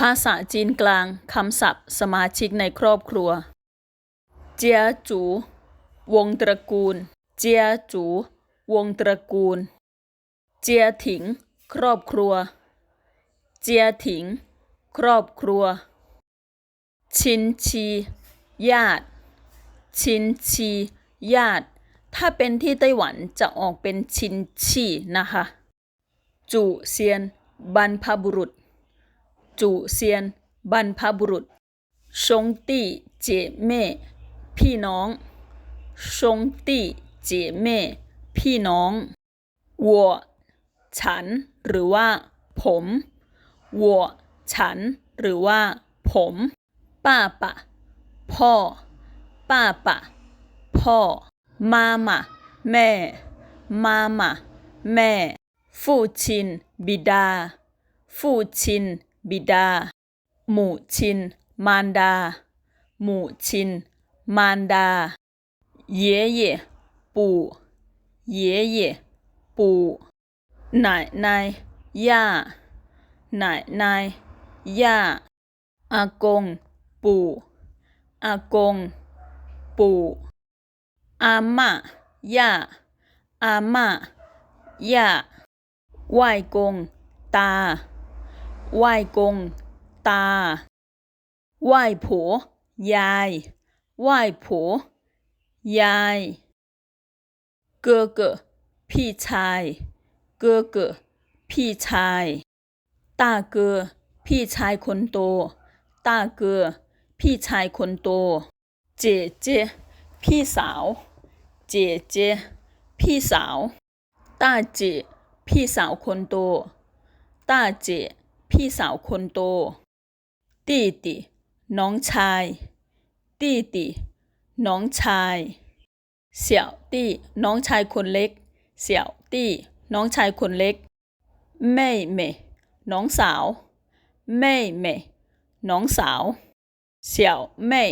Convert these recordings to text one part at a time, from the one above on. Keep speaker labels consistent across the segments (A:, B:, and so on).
A: ภาษาจีนกลางคำศัพท์สมาชิกในครอบครัว เจียจู วงตระกูล เจียจู วงตระกูล เจียถิง ครอบครัว เจียถิง ครอบครัว ชินชี ญาติ ชินชี ญาติ ถ้าเป็นที่ไต้หวันจะออกเป็นชินชีนะคะ จูเซียน บรรพบุรุษ จูเซียน บรรพบุรุษ ชงตี้เจเม่พี่น้อง ชงตี้เจเม่พี่น้อง我ฉัน หรือว่า ผม我ฉัน หรือว่า ผมป้าปะ พ่อป้าปะ พ่อ มามาแม่ มามาแม่ ฟู่ชิน บิดา ฟูชิน บิดา หมู่ชิน มารดา หมู่ชิน มารดา เย่เย่ปู่เย่เย่ปู่นายนายย่านายนายย่าอากง ปู่อากง ปู่อาม่าย่าอาม่าย่าไหวกง ตา ไหว้กง ตา ไหว้ผัวยาย ไหว้ผัวยายเกอเกอพี่ชายเกอเกอพี่ชายตาเกอพี่ชายคนโตตาเกอพี่ชายคนโต เจเจ พี่สาว เจเจ พี่สาว ตาเจ พี่สาวคนโต ตาเจ พี่สาวคนโต ตีตีน้องชาย ตีตีน้องชาย เสี่ยวตี้ น้องชายคนเล็ก เสี่ยวตี้ น้องชายคนเล็กแม่เม่น้องสาวแม่เม่น้องสาว เสี่ยวแม่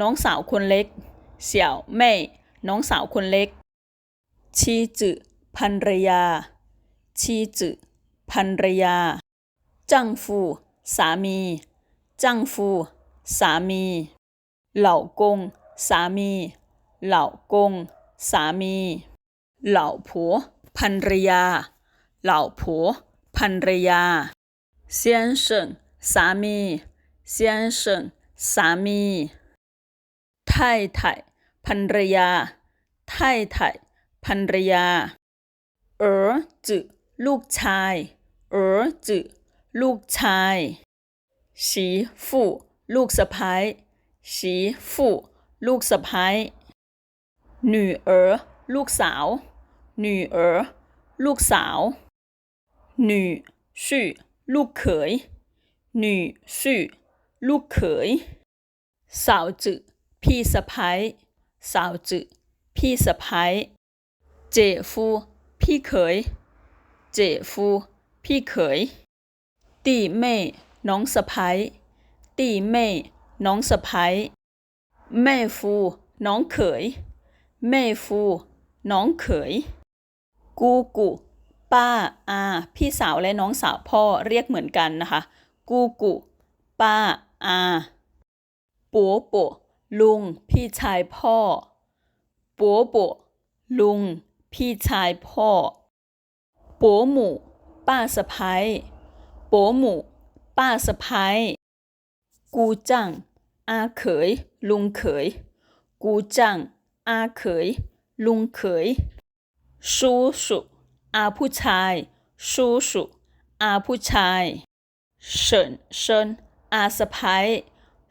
A: น้องสาวคนเล็ก เสี่ยวแม่น้องสาวคนเล็ก ชีจืภรรยา ชีจืภรรยา จังฟู สามี จังฟู สามี เหล่ากง สามี เหล่ากง สามี เหล่าผัวภรรยา เหล่าผัวภรรยาเซียนเฉิงสามีเซียนเฉิงสามีไท่ไถ่ภรรยาไท่ไถ่ภรรยา เอ๋อจืลูกชาย เออจื ลูกชายสีฟูลูกสะพ้ายสีฟูลูกสะพ้ายหนูลูกสาว女儿ลูกสาว女婿ลูกเขย女婿ลูกเขยสาวจืพี่สะพ้ายสาวจืพี่สะพ้ายเจฟู พี่เขย เจฟู พี่เขย ตีเม่น้องสะใภ้ตีเม่น้องสะใภ้แม่ฟู น้องเขย แม่ฟู น้องเขย กูกูป้าอาพี่สาวและน้องสาวพ่อเรียกเหมือนกันนะคะ กูกูป้าอาปัวปัวลุง พี่ชายพ่อปัวปัวลุง พี่ชายพ่อปัวหมู่ ป้าสะพ้าย โปหมูป้าสะพ้ายกูจังอาเขย ลุงเขย กูจังอาเขย ลุงเขยซูสุอาผู้ชายซูสุอาผู้ชายเฉินเฉินอาสะพ้าย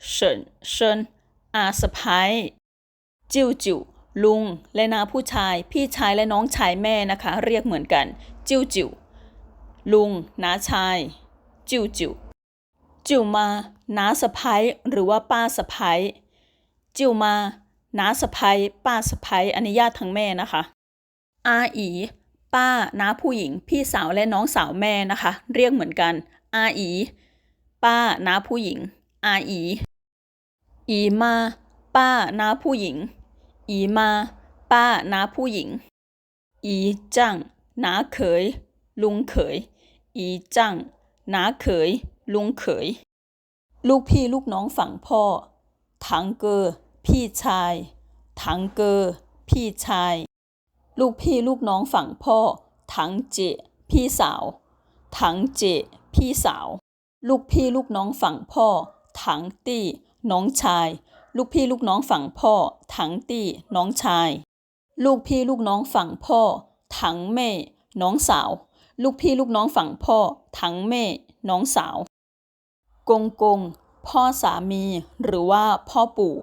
A: เฉินเฉินอาสะพ้ายจิวจิวลุงและน้าผู้ชาย พี่ชายและน้องชายแม่นะคะ เรียกเหมือนกัน จิวจิวลุงน้าชาย จิวจิวจิวมาน้าสะพ้ายหรือว่าป้าสะพ้ายจิวมาน้าสะพ้ายป้าสะพ้ายอันนี้ญาติทางแม่นะคะอาอีป้าน้าผู้หญิง พี่สาวและน้องสาวแม่นะคะ เรียกเหมือนกันอาอีป้าน้าผู้หญิงอาอีอีมาป้าน้าผู้หญิง อีมาป้าน้าผู้หญิง อีจังน้าเขย ลุงเขย อีจัง น้าเขย ลุงเขย ลูกพี่ลูกน้องฝั่งพ่อ ถังเกอ พี่ชาย ถังเกอ พี่ชาย ลูกพี่ลูกน้องฝั่งพ่อ ถังเจ พี่สาว ถังเจ พี่สาว ลูกพี่ลูกน้องฝั่งพ่อ ถังตี้ น้องชาย ลูกพี่ลูกน้องฝั่งพ่อ ถังตี้ น้องชาย ลูกพี่ลูกน้องฝั่งพ่อ ถังแม่ น้องสาว ลูกพี่ลูกน้องฝั่งพ่อถังแม่ น้องสาว กงกง พ่อสามี หรือว่าพ่อปู่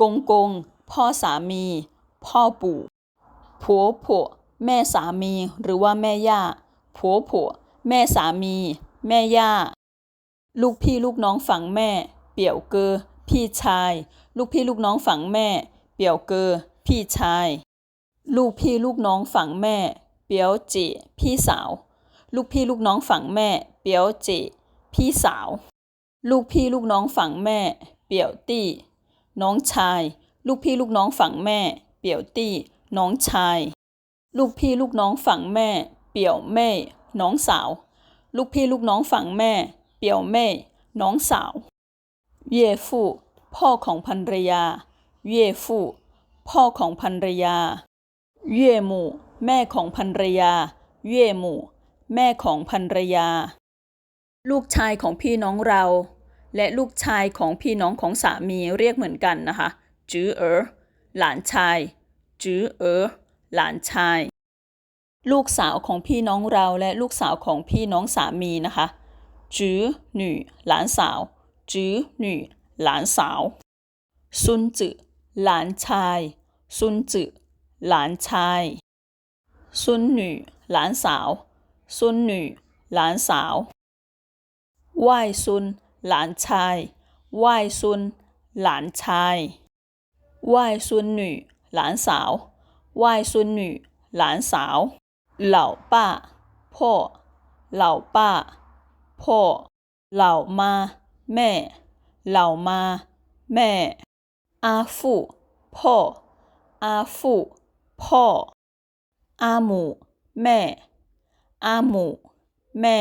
A: กงกง พ่อสามี พ่อปู่ผัวผัวแม่สามีหรือว่าแม่ย่าผัวผัวแม่สามี แม่ย่า ลูกพี่ลูกน้องฝั่งแม่ เปี่ยวเกอ พี่ชาย ลูกพี่ลูกน้องฝั่งแม่ เปี่ยวเกอ พี่ชาย ลูกพี่ลูกน้องฝั่งแม่ เปียวเจพี่สาว ลูกพี่ลูกน้องฝั่งแม่ เปียวเจพี่สาว ลูกพี่ลูกน้องฝั่งแม่ เปียวตี้ น้องชาย ลูกพี่ลูกน้องฝั่งแม่ เปียวตี้ น้องชาย ลูกพี่ลูกน้องฝั่งแม่ เปียวแม่น้องสาว ลูกพี่ลูกน้องฝั่งแม่ เปียวแม่น้องสาว เย่ฟู่พ่อของภรรยา เย่ฟู่พ่อของภรรยา เย่หมู่ แม่ของภรรยา เย่หมู่ แม่ของภรรยา ลูกชายของพี่น้องเรา และลูกชายของพี่น้องของสามีเรียกเหมือนกันนะคะ จื้อเอ๋อหลานชาย จื้อเอ๋อหลานชาย ลูกสาวของพี่น้องเราและลูกสาวของพี่น้องสามีนะคะ จื้อหน่หลานสาว จื้อหน่หลานสาว ซุนจือหลานชาย ซุนจือหลานชาย ซุนหน่หลานสาว ซุนหน่หลานสาวไหวซุน หลานชายไหวซุน หลานชายไหวซุนหน่หลานสาวไหวซุนหน่หลานสาว เหล่าป้า พ่อ เหล่าป้า พ่อ เหล่ามา แม่ เหล่ามา แม่ อาฟูพ่อ อาฟูพ่อ อาหมูแม่อาหมูแม่